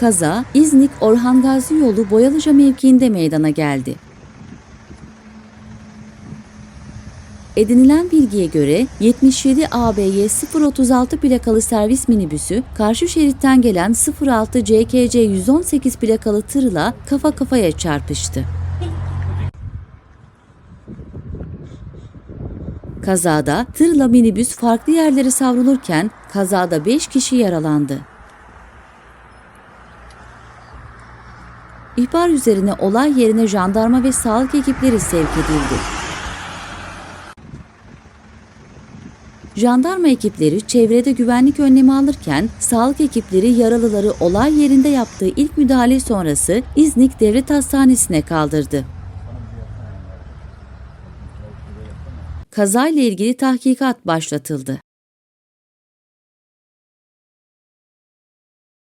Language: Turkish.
Kaza İznik Orhan Gazi yolu Boyalıca mevkiinde meydana geldi. Edinilen bilgiye göre 77 ABY 036 plakalı servis minibüsü karşı şeritten gelen 06 CKC 118 plakalı tırla kafa kafaya çarpıştı. Kazada tırla minibüs farklı yerlere savrulurken kazada 5 kişi yaralandı. İhbar üzerine olay yerine jandarma ve sağlık ekipleri sevk edildi. Jandarma ekipleri çevrede güvenlik önlemi alırken sağlık ekipleri yaralıları olay yerinde yaptığı ilk müdahale sonrası İznik Devlet Hastanesi'ne kaldırdı. Kazayla ilgili tahkikat başlatıldı.